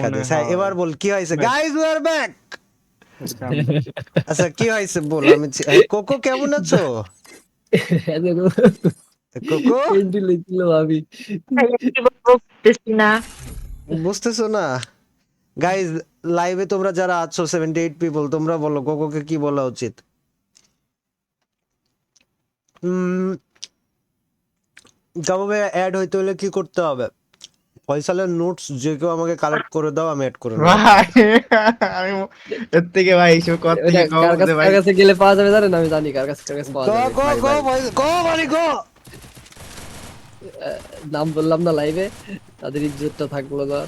খাদিস হ্যাঁ। এবার বল কি হয়েছে? গাইস উই আর ব্যাক আচ্ছা, কি হয়েছে বল? আমি কোকো কেমন আছো? কোকো? এন্ট্রি আমি বুঝতেছো না? গাইজ লাইভে তোমরা যারা আছো সেভেন্টি এইট পিপল তোমরা বলো কোকোকে কি বলা উচিত? কাবাবে অ্যাড হইতে হলে কি করতে হবে? ফয়সালের নোটস যে কেউ আমাকে কালেক্ট করে দাও আমি অ্যাড করে ভাই আমি এর থেকে ভাই এইসব কর থেকে কার কাছে ভাই। কাছে গেলে পাওয়া যাবে জানেন? আমি জানি কার কাছে কার কাছে পাওয়া যাবে। গো ভাই, গো গো মানে গো নাম বললাম না লাইভে তাদের ইজ্জতটা থাকল না।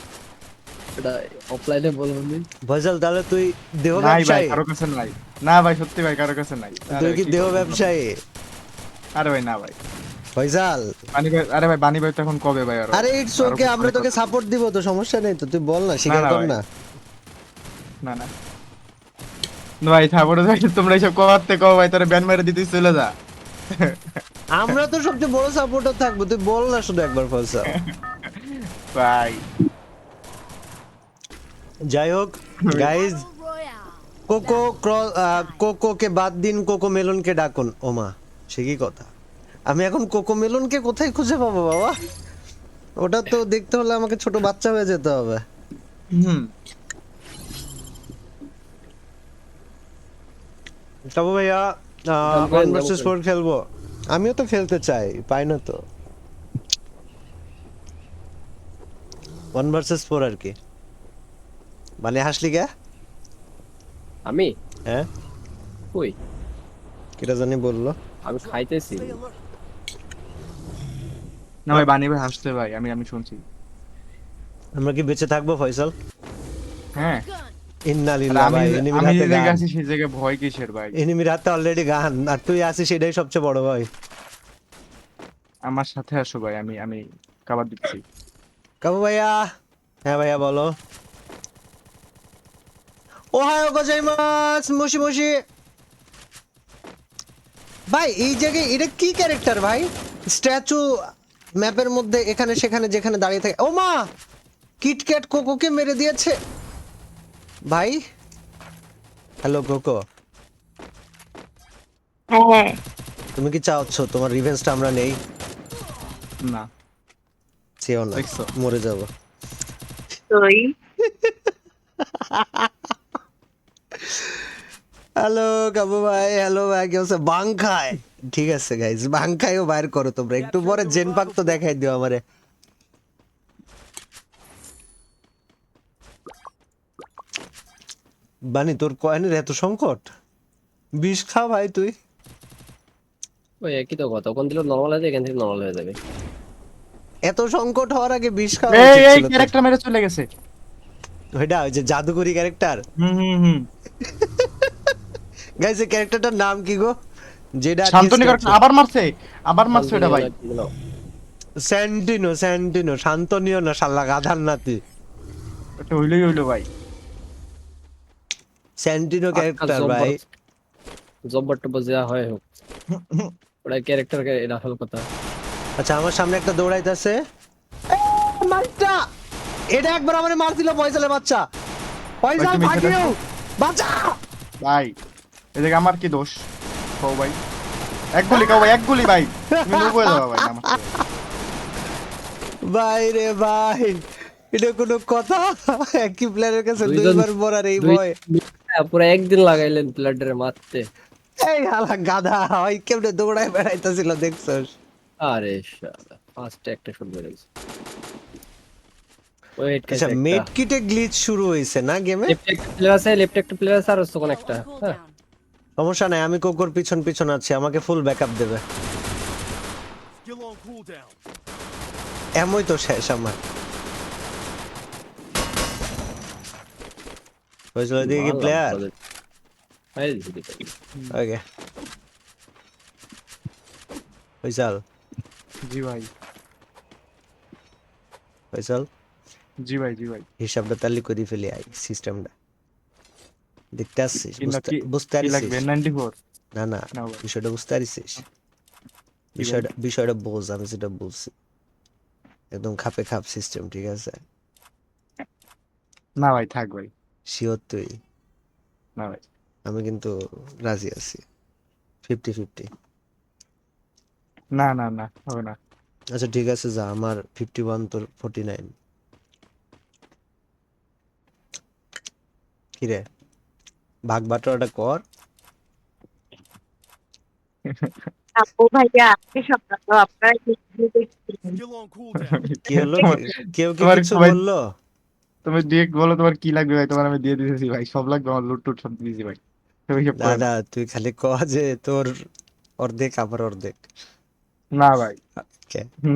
এটা অফলাইনে বলব নি। ফয়সাল তাহলে তুই দেহ নাই ভাই ব্যবসায়ী? কারও কাছে নাই। না ভাই সত্যি ভাই কারও কাছে নাই। তুই কি দেহ ব্যবসায়ী? আরে ভাই না ভাই। ফয়সাল বানি ভাই আরে ভাই বানি ভাই তো এখন কবে ভাই আরে? ইটস ওকে আমরা তোকে সাপোর্ট দিব তো সমস্যা নেই তো তুই বল না স্বীকার কর না। না না। ভাই তারপরে ভাই তোমরা করতে কও ভাই তোরা ব্যান মেরে দিতে চলে যা। আমরা তো সবচেয়ে বড় সাপোর্টার থাকব তুই বল না শুধু একবার ফয়সাল ভাই। যাই হোক গাইজ কোকো কোকোকে বাদ দিন কোকো মেলনকে ডাকুন। ওমা সে কি কথা? আমি এখন কোকো মেলনকে কোথায় খুঁজে পাবো বাবা? ওটা তো দেখতে হলে আমাকে ছোট বাচ্চা হয়ে যেতে হবে। হুম। তবে ভাইয়া ওয়ান ভার্সেস ফোর খেলব আমিও তো খেলতে চাই পাই না তো। ওয়ান ভার্সেস ফোর আর কি। মানে হাসলি কে? আমি? হ্যাঁ। কই? কিটা জানি বলল। আমি খাইতেছি। না ভাই বানি ভাই হাসতে ভাই আমি আমি শুনছি। আমরা কি বেঁচে থাকব ফয়সাল? হ্যাঁ। ভাই এনিমির আমি হাতে যে জায়গায় গান। আছি সেই জায়গায় ভয় কিসের ভাই? এনিমির হাতে অলরেডি গান আর তুই আসিস সেটাই সবচেয়ে বড় ভাই আমার সাথে আসো ভাই আমি আমি খাবার দিচ্ছি। কাবু ভাইয়া। হ্যাঁ ভাইয়া বলো। ও হায় গোজাইমাস মুশি মুশি। ভাই এই জায়গায় এটা কি ক্যারেক্টার ভাই? স্ট্যাচু ম্যাপের মধ্যে এখানে সেখানে যেখানে দাঁড়িয়ে থাকে। ও মা! কিটক্যাট কোকোকে মেরে দিয়েছে। ভাই? হ্যালো কোকো। হ্যাঁ। তুমি কি চাচ্ছ? তোমার রিভেঞ্জটা আমরা নেই? না। চেও না। মরে যাব। হ্যালো কাবু ভাই। হ্যালো ভাই। কি অবস্থা? বাংখায় ঠিক আছে গাইজ বাংখায়ও বাইর করো তোমরা। একটু পরে জেন পাক তো দেখাই দিও আমারে। বানি তোর কয়েনের এত সংকট? বিষ খা ভাই তুই। ওই একই তো কথা। ওখান দিলে নর্মাল হয়ে যায় এখান থেকে নর্মাল হয়ে যাবে। এত সংকট হওয়ার আগে বিষ খাওয়া এই এই ক্যারেক্টার মেরে চলে গেছে। ওইটা ওই যে জাদুকরি ক্যারেক্টার হুম হুম হুম। গাইজ এই ক্যারেক্টারটার নাম কি গো? যেটা আবার মারছে? আবার মারছে এটা ভাই। স্যান্টিনো স্যান্টিনো শান্তনিও না শাল্লা গাধার নাতি। এটা হইলোই হইল ভাই। স্যান্টিনো ক্যারেক্টার ভাই। জব্বর টব্বর যা হয় হোক। ওটা ক্যারেক্টার এটা আসল কথা। আচ্ছা আমার সামনে একটা দৌড়াইতেছে। মারটা! এটা একবার আমারে মার দিল পয়সালে বাচ্চা পয়সা বাচ্চা ভাই এদিকে আমার কি দোষ? কও ভাই এক গুলি কও ভাই এক গুলি ভাই। তুমি লুবো যাও ভাই আমার ভাই রে ভাই এটা কোনো কথা? একই প্লেয়ারের কাছে দুইবার মরার এই ভয়। হ্যাঁ, পুরো একদিন লাগাইলেন প্লেয়ারে মারতে। এই হালা গাধা ওই কেমনে দৌড়ায় বেড়াইতেছিল দেখছস? আরে শালা ফার্স্টে একটা শট ওই আচ্ছা মেড কিটে গ্লিচ শুরু হইছে না গেমে লেফট একটা প্লেয়ার আছে লেফট একটা প্লেয়ার আছে আর তখন একটা হ্যাঁ। সমস্যা নাই আমি কোকোর পিছন পিছন আছি আমাকে ফুল ব্যাকআপ দেবে। এমনই তো শেষ আমার। হয়েছিল দিকে কি প্লেয়ার। ওকে ফয়সাল। জি ভাই। ফয়সাল? জি ভাই জি ভাই। হিসাবটা তালি করে ফেলি আই সিস্টেমটা দেখতে আসছিস বুঝতে- পারছিস না না না বিষয়টা বুঝতে পারছিস বিষয়টা বিষয়টা বোঝ আমি যেটা বলছি। একদম খাপে খাপ সিস্টেম ঠিক আছে? না ভাই থাক ভাই। শিওর তুই? না ভাই। আমি কিন্তু রাজি আছি। ফিফটি ফিফটি না না না হবে না। আচ্ছা ঠিক আছে যা আমার ফিফটি ওয়ান তোর ফোর্টি নাইন কিরে? ভাগ বাটোয়ারাটা কর। আপু ভাইয়া আজকে সকালে আপনারা ভিডিও দেখছিলেন Still on cooldown. কি হলো? কেউ কি কিছু বলল? তুমি ডিরেক্ট বলো তোমার কি লাগবে ভাই? তোমার আমি দিয়ে দিতেছি ভাই। সব লাগবে আমার লুট টুট সব দিয়েছি ভাই। তুমি সব করে। দাদা তুই খালি ক যে তোর অর্ধেক আবার অর্ধেক। না ভাই।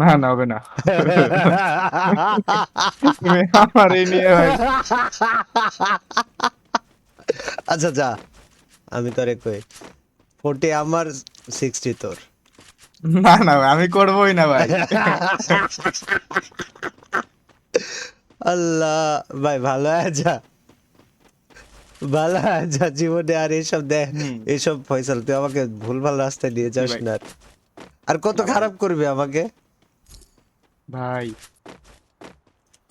না না হবে না। আমার এই নিয়ে ভাই। আচ্ছা যা আমি তোরে কই ফোর্টি আমার সিক্সটি তোর। না না আমি করবোই না ভাই। আল্লাহ ভাই ভালো আছা? ভালো আছা? জীবনে আর এইসব দেখ হুম। এইসব ফয়সাল তুই আমাকে ভুলভাল রাস্তায় নিয়ে যাস। না। আর। কত খারাপ করবি আমাকে? ভাই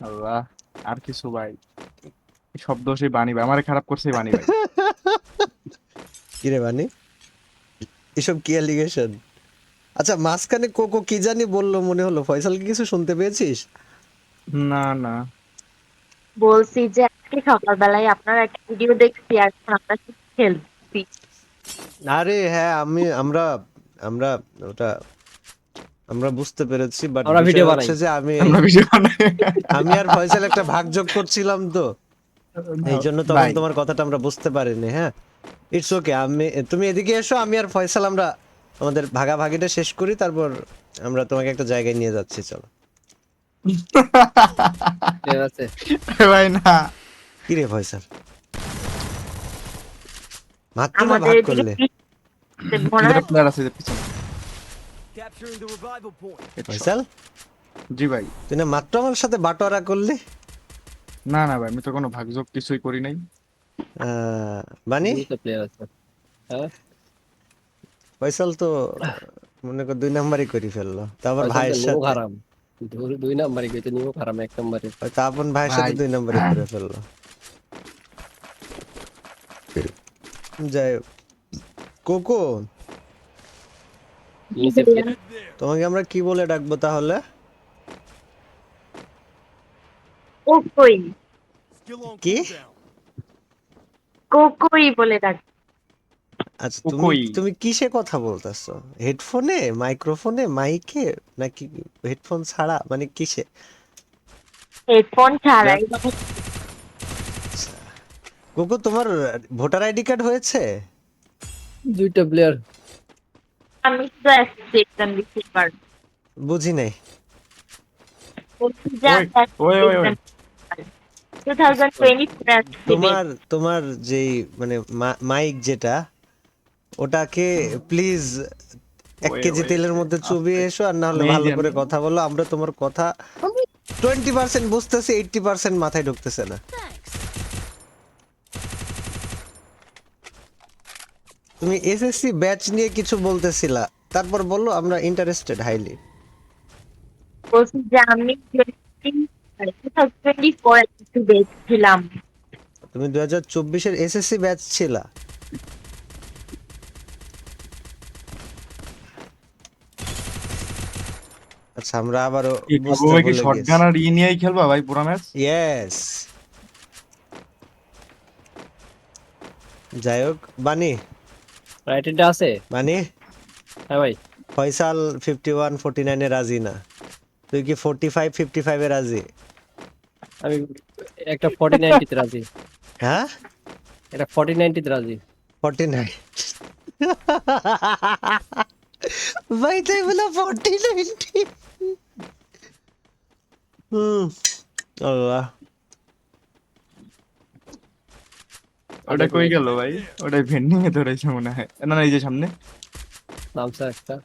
আল্লাহ আর কিছু ভাই। সব দোষই বানি ভাই আমারে খারাপ করছে বানি ভাই। কিরে বানি এসব কি অ্যালিগেশন আচ্ছা মাঝখানে কোকো কি জানি বলল মনে হলো। ফয়সাল কি কিছু শুনতে পেয়েছিস? না না। বলছি যে আজকে সকালবেলায় আপনার একটা ভিডিও দেখছি আর আপনার খেলছি? আরে হ্যাঁ আমি আমরা আমরা ওটা আমরা বুঝতে পেরেছি বাট আমরা video বানাই। যে আমি আমরা ভিডিও বানাই। আমি আর ফয়সাল একটা ভাগ যোগ করছিলাম তো। এই জন্য তখন তোমার কথাটা আমরা বুঝতে পারিনি হ্যাঁ? ইটস ওকে আমি তুমি এদিকে এসো আমি আর ফয়সাল আমরা আমাদের ভাগাভাগিটা শেষ করি তারপর আমরা তোমাকে একটা জায়গায় নিয়ে যাচ্ছি চলো। ভাই না। কি রে ফয়সাল মাত্র না ভাগ করলে. ফয়সাল? জি ভাই। তুই না মাত্র আমার সাথে বাটোয়ারা করলি? না না ভাই আমি তো কোনো ভাগযোগ কিছুই করি নাই। প্লেয়ার আছে। হ্যাঁ? ফয়সাল তো মনে কর দুই নাম্বারই করে ফেলল। তারপর ভাইয়ের সাথে। হারাম। দুই দুই নাম্বারে গেছে নিমক হারাম এক নাম্বারে। আপন ভাইয়ের সাথে ভাই। দুই নাম্বারই করে ফেলল। যাই হোক। কোকো. তোমাকে আমরা কি বলে ডাকবো তাহলে? কোকই। Still কি? cooldown. কোকই বলে ডাক। আচ্ছা তুমি তুমি কিসে কথা বলতেছো? হেডফোনে মাইক্রোফোনে মাইকে নাকি হেডফোন ছাড়া? মানে কিসে? হেডফোন ছাড়াই কোকো তোমার ভোটার আইডি কার্ড হয়েছে? দুইটা প্লেয়ার আমি তো বুঝি নাই। ওই, ওই, ওই, ওই। টু থাউজেন্ড টোয়েন্টি তোমার তোমার যেই মানে মাইক যেটা ওটাকে প্লিজ এক কেজি তেলের মধ্যে চুবিয়ে এসো আর না হলে ভালো করে কথা বলো। আমরা তোমার কথা টোয়েন্টি পার্সেন্ট বুঝতেছি এইটটি পার্সেন্ট মাথায় ঢুকতেছে না। তুমি এসএসসি ব্যাচ নিয়ে কিছু বলতেছিলা। তারপর বলল আমরা ইন্টারেস্টেড হাইলি বলছি যে আমি টু থাউজেন্ড টোয়েন্টি ফোর একটু দেখছিলাম তুমি দুই হাজার চব্বিশের এসএসসি ব্যাচ ছিলা? আচ্ছা আমরা বুঝতে কি শটগান আর ই নিয়েই খেলবা ভাই পুরো ম্যাচ? ইয়েস যাই হোক বানি। রাইট আছে? বানি। হ্যাঁ ভাই। ফয়সাল ফিফটি ওয়ান ফোর্টি নাইনে রাজি না। তুই কি ফোর্টি ফাইভ ফিফটি ফাইভে রাজি? আমি একটা ফর্টি নাইনটিতে রাজি। হ্যাঁ? একটা ফর্টি নাইনটিতে রাজি। ফর্টি নাইন ভাই তাই বলা ফর্টি নাইনটি হুম। আল্লাহ। ওটা কই গেল ভাই? ওটা ভেন্ডিং এ ধরেছে মনে হয়। না না এই যে সামনে। নামছে একটা।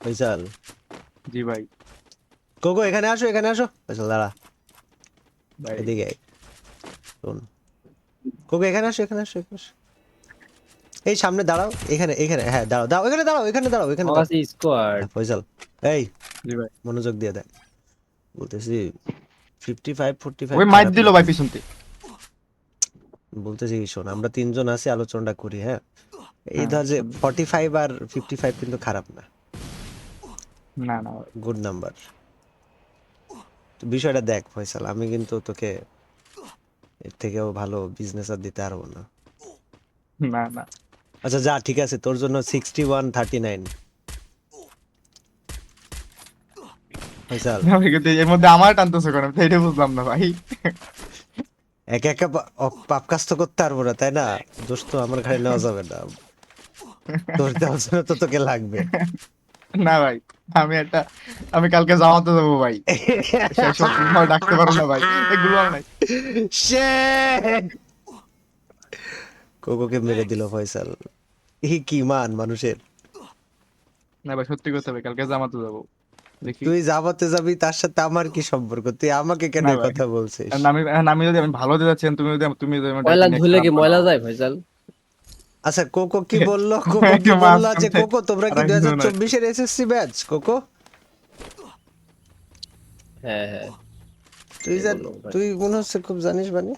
ফয়সাল। জি ভাই। কোকো এখানে আসো এখানে আসো। ফয়সাল দাঁড়া। এদিকে শোন। কোকো এখানে আসো এখানে আসো এখানে আসো। এই সামনে দাঁড়াও এখানে এখানে হ্যাঁ দাঁড়াও দাঁড়াও এখানে দাঁড়াও এখানে দাঁড়াও এখানে দাঁড়াও। স্কোয়াড হ্যাঁ, ফয়সাল এই মনোযোগ দিয়ে দেখ। বলতেছি ফিফটি ফাইভ ফোর্টি ফাইভ ওই মাইর দিল। ভাই পিছনতে বলতেছি শোন আমরা তিনজন আছি আলোচনাটা করি হ্যাঁ? এই ধর যে ফর্টি ফাইভ আর ফিফটি ফাইভ কিন্তু খারাপ না। না না গুড নাম্বার বিষয়টা দেখ ফয়সাল আমি কিন্তু তোকে এর থেকেও ভালো বিজনেস আর দিতে পারব না। না না। আচ্ছা যা ঠিক আছে তোর জন্য sixty one thirty nine Faisal এর মধ্যে আমার টানতেছে কেন আমি বুঝলাম না ভাই। একা একা পাপ কাজ তো করতে পারব না তাই না? দোষ তো আমার ঘাড়ে নেওয়া যাবে না। তোর দেওয়ার জন্য তো তোকে লাগবে। না ভাই আমি একটা আমি কালকে জামাতে যাব ভাই। ডাকতে পারো না ভাই এগুলো নাই। Shit! কোকোকে মেরে দিল ফয়সাল। এই কি মান মানুষের? না ভাই সত্যি কথা ভাই কালকে জামাতে যাব। তুই যাবাতে যাবি তার সাথে আমার কি সম্পর্ক? তুই আমাকে কেন। কথা বলছিস? আমি আমি যদি আমি ভালো দিতে যাচ্ছেন তুমি যদি তুমি যদি ময়লা ধুলে কি ময়লা যায় ফয়সাল? আচ্ছা কোকো কি বলল? কোকো কি বলল যে কোকো তোমরা কি আর দুই একজন এসএসসি ব্যাচ কোকো? হ্যাঁ হ্যাঁ। তুই জান তুই মনে হচ্ছে খুব জানিস বানি?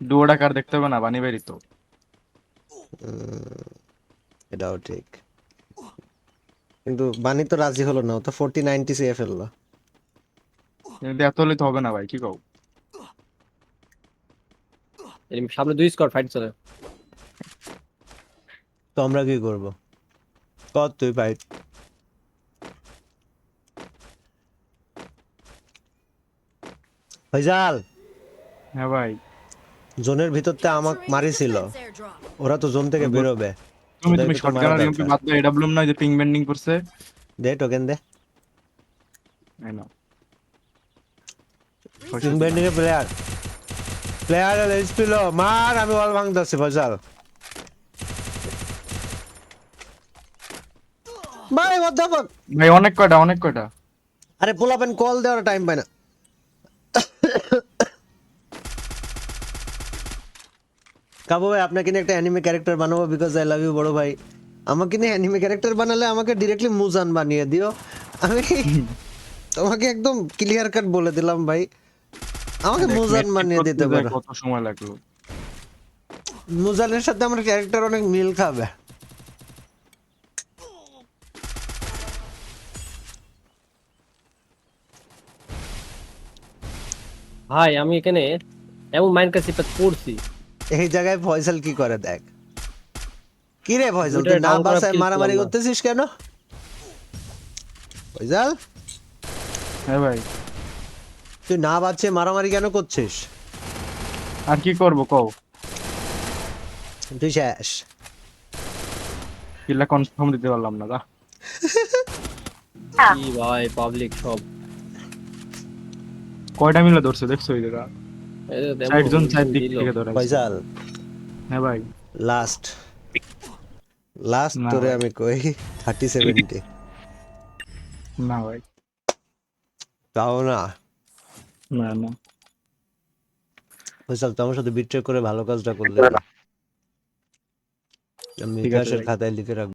ডুয়োটা কার দেখতে হবে না বানি বাড়ি তো। এটাও ঠিক। কিন্তু বানি তো রাজি হলো না ও তো ফোরটি নাইনটি সিএ ফেলল। এত হলে তো হবে না ভাই কি কও? এর সামনে দুই স্কোয়াড ফাইট চলে। তো আমরা কি করব? কত তুই ফাইট ফয়জাল! হ্যাঁ ভাই। জোনের ভিতরতে আমাক মারিছিল। ওরা তো জোন থেকে বেরোবে। তুমি তুমি তো শটগান আর ইউপি বাদ দাও এডব্লিউএম না যে পিং বেন্ডিং করছে। দে টোকেন দে। এই নাও। টিম বেন্ডিং এর প্লেয়ার প্লেয়ার এসপিল মার আমি ওয়াল ভাঙতেছি ফয়জাল ভাই fuck? ভাই অনেক কয়টা অনেক কয়টা? আরে পোলাপেন কল দেওয়ার টাইম পায় না। কাবু ভাই আপনাকে নিয়ে একটা অ্যানিমে ক্যারেক্টার বানাবো বিকজ আই লাভ ইউ বড় ভাই। আমাকে নিয়ে অ্যানিমে ক্যারেক্টার বানালে আমাকে ডিরেক্টলি মুজান বানিয়ে দিও। আমি তোমাকে একদম ক্লিয়ার কাট বলে দিলাম ভাই। আমাকে মুজান বানিয়ে দিতে পারো। কত সময় লাগল। মুজানের সাথে আমার ক্যারেক্টার অনেক মিল খাবে। ভাই আমি এখানে এমন মাইন্ড কাছে পড়ছি এই জায়গায় ফয়সাল কি করে দেখ? কি রে ফয়সাল তুই না বাসায় মারামারি করতেছিস কেন? ফয়সাল হ্যাঁ ভাই। তুই না বাচ্চে মারামারি কেন করছিস? আর কি করব কও। তুই শেষ। কিল্লা কনফার্ম দিতে পারলাম না দা কি ভাই পাবলিক সব। কয়টা মিলে ধরছে দেখছ এই যে তেমন চার দিক থেকে ধরে। ফয়সাল। হ্যাঁ ভাই। লাস্ট লাস্ট তোরে আমি কই থার্টি সেভেন্টি না ভাই। তাও না। না না। ফয়সাল তো আমার সাথে বিট্রে করে ভালো কাজটা করলে। আমি ইতিহাসের খাতায় লিখে রাখব।